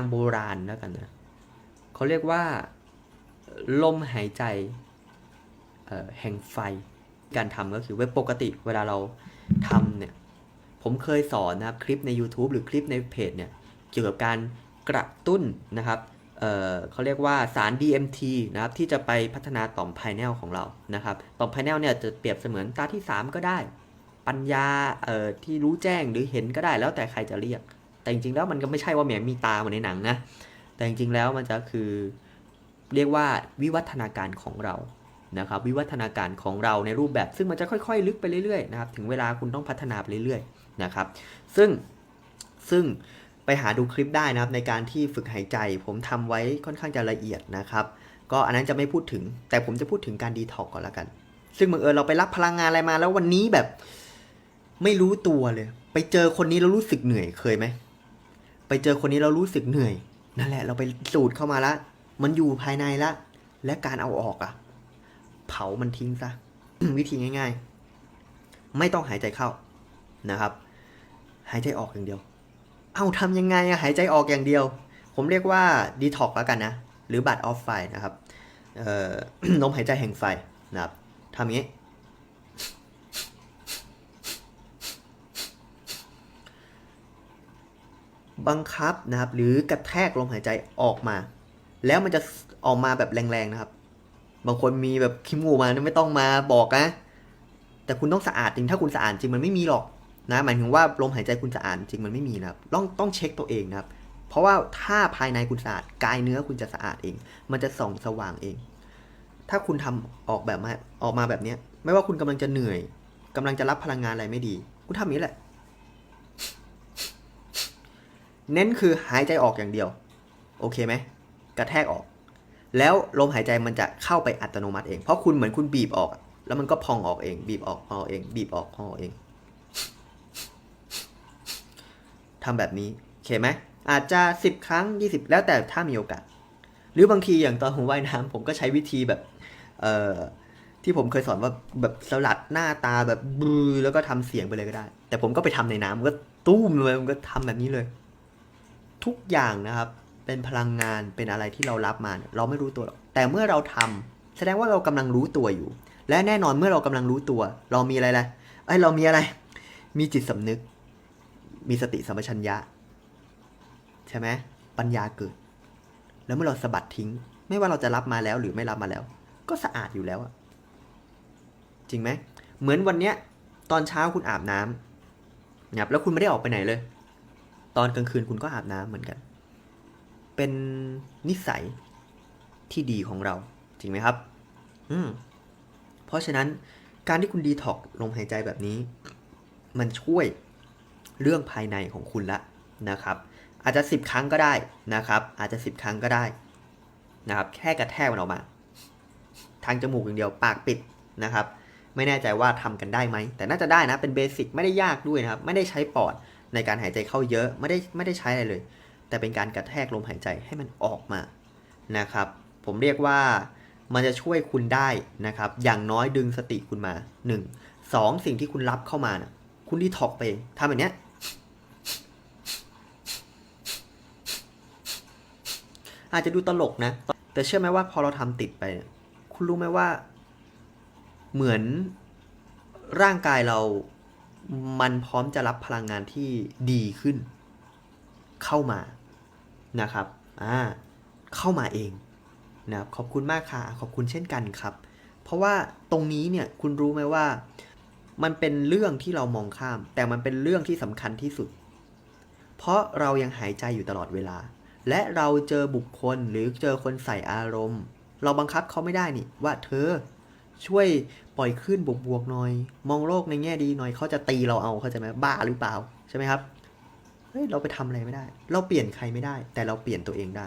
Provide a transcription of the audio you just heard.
างโบราณแล้วกันนะเขาเรียกว่าลมหายใจแห่งไฟ การทำก็คือว่าปกติเวลาเราทำเนี่ย ผมเคยสอนนะครับคลิปใน YouTube หรือคลิปในเพจเนี่ย เกี่ยวกับการกระตุ้นนะครับเเขาเรียกว่าสาร DMT นะครับที่จะไปพัฒนาต่อมภายในของเรานะครับ ต่อมภายในเนี่ยจะเปรียบเสมือนตาที่ 3 ก็ได้ ปัญญาที่รู้แจ้งหรือเห็นก็ได้แล้วแต่ใครจะเรียก แต่จริงๆแล้วมันก็ไม่ใช่ว่าแหมมีตาเหมือนในหนังนะ แต่จริงๆแล้วมันจะคือเรียกว่าวิวัฒนาการของเรานะครับวิวัฒนาการของเราในรูปแบบ ซึ่งมันจะค่อยๆ ลึกไปเรื่อยๆนะครับถึงเวลาคุณต้องพัฒนาไปเรื่อยๆนะครับซึ่งซึ่งไปหาดูคลิปได้นะครับในการที่ฝึกหายใจ ผมทำไว้ค่อนข้างจะละเอียดนะครับ ก็อันนั้นจะไม่พูดถึง แต่ผมจะพูดถึงการดีท็อกก่อนละกัน ซึ่งบังเอิญเราไปรับพลังงานอะไรมาแล้ววันนี้แบบ ไม่รู้ตัวเลย ไปเจอคนนี้แล้วรู้สึกเหนื่อยเคยไหม ไปเจอคนนี้เรารู้สึกเหนื่อย นั่นแหละเราไปสูดเข้ามาละ มันอยู่ภายในละ และการเอาออกอะเผามันทิ้งซะ วิธีง่าย ๆ ไม่ต้องหายใจเข้านะครับ หายใจออกอย่างเดียว เอาทำยังไงอะหายใจออกอย่างเดียว ผมเรียกว่าดีท็อกแล้วกันนะ หรือบัตรออฟไฟนะครับเอ่อลมหายใจแห่งไฟนะครับทำอย่างนี้ บังคับนะครับ หรือกระแทกลมหายใจออกมา แล้วมันจะออกมาแบบแรงๆนะครับ บางคนมีแบบขี้มูกมาไม่ต้องมาบอกนะ แต่คุณต้องสะอาดจริงถ้าคุณสะอาดจริงมันไม่มีหรอกนะหมายถึงว่าลมหายใจคุณสะอาดจริงมันไม่มีนะครับต้องต้องเช็คตัวเองนะครับ เพราะว่าถ้าภายในคุณสะอาดกายเนื้อคุณจะสะอาดเอง มันจะส่องสว่างเอง ถ้าคุณทำออกแบบมาออกมาแบบเนี้ย ไม่ว่าคุณกำลังจะเหนื่อยกำลังจะรับพลังงานอะไรไม่ดี คุณทำอย่างนี้แหละ เน้นคือหายใจออกอย่างเดียว โอเคไหมกระแทกออก แล้วลมหายใจมันจะเข้าไปอัตโนมัติเอง เพราะคุณเหมือนคุณบีบออก แล้วมันก็พองออกเอง บีบออกพองออกเอง บีบออกพองออกเองทำแบบนี้โอเคไหมอาจจะ10ครั้ง20แล้วแต่ถ้ามีโอกาส หรือบางทีอย่างตอนผมว่ายน้ำผมก็ใช้วิธีแบบเอ่อที่ผมเคยสอนว่าแบบสลัดหน้าตาแบบบือแล้วก็ทำเสียงไปเลยก็ได้ แต่ผมก็ไปทำในน้ำมันก็ตุ้มเลยมันก็ทำแบบนี้เลย ทุกอย่างนะครับ เป็นพลังงานเป็นอะไรที่เรารับมาเราไม่รู้ตัวหรอกแต่เมื่อเราทำแสดงว่าเรากำลังรู้ตัวอยู่ และแน่นอนเมื่อเรากำลังรู้ตัว เรามีอะไรล่ะไอ้เรามีอะไร มีจิตสำนึก มีสติสัมปชัญญะ ใช่ไหมปัญญาเกิด แล้วเมื่อเราสะบัดทิ้ง ไม่ว่าเราจะรับมาแล้วหรือไม่รับมาแล้ว ก็สะอาดอยู่แล้วอะจริงไหมเหมือนวันเนี้ยตอนเช้าคุณอาบน้ำนะครับแล้วคุณไม่ได้ออกไปไหนเลย ตอนกลางคืนคุณก็อาบน้ำเหมือนกัน เป็นนิสัยที่ดีของเรา จริงไหมครับ อืม เพราะฉะนั้นการที่คุณดีท็อกลมหายใจแบบนี้ มันช่วยเรื่องภายในของคุณละนะครับ อาจจะ 10 ครั้งก็ได้นะครับ อาจจะ 10 ครั้งก็ได้นะครับ แค่กระแทกมันออกมา ทางจมูกอย่างเดียวปากปิดนะครับ ไม่แน่ใจว่าทำกันได้ไหม แต่น่าจะได้นะ เป็นเบสิกไม่ได้ยากด้วยนะครับ ไม่ได้ใช้ปอด ในการหายใจเข้าเยอะไม่ได้ไม่ได้ใช้อะไรเลย แต่เป็นการกระแทกลมหายใจให้มันออกมานะครับ ผมเรียกว่ามันจะช่วยคุณได้นะครับ อย่างน้อยดึงสติคุณมา 1 2 สิ่งที่คุณรับเข้ามานะคุณดีท็อกไปเองทำแบบเนี้ยอาจจะดูตลกนะ แต่เชื่อไหมว่าพอเราทำติดไป คุณรู้ไหมว่า เหมือนร่างกายเรา มันพร้อมจะรับพลังงานที่ดีขึ้น เข้ามานะครับอ่าเข้ามาเองนะครับขอบคุณมากค่ะ ขอบคุณเช่นกันครับ เพราะว่าตรงนี้เนี่ยคุณรู้ไหมว่า มันเป็นเรื่องที่เรามองข้าม แต่มันเป็นเรื่องที่สำคัญที่สุด เพราะเรายังหายใจอยู่ตลอดเวลา และเราเจอบุคคลหรือเจอคนใส่อารมณ์ เราบังคับเขาไม่ได้นี่ว่าเธอ ช่วยปล่อยขึ้นบวกๆหน่อย มองโลกในแง่ดีหน่อยเขาจะตีเราเอาเขาใจะไหมบ้าหรือเปล่าใช่ไหมครับเฮ้ยเราไปทำอะไรไม่ได้ เราเปลี่ยนใครไม่ได้ แต่เราเปลี่ยนตัวเองได้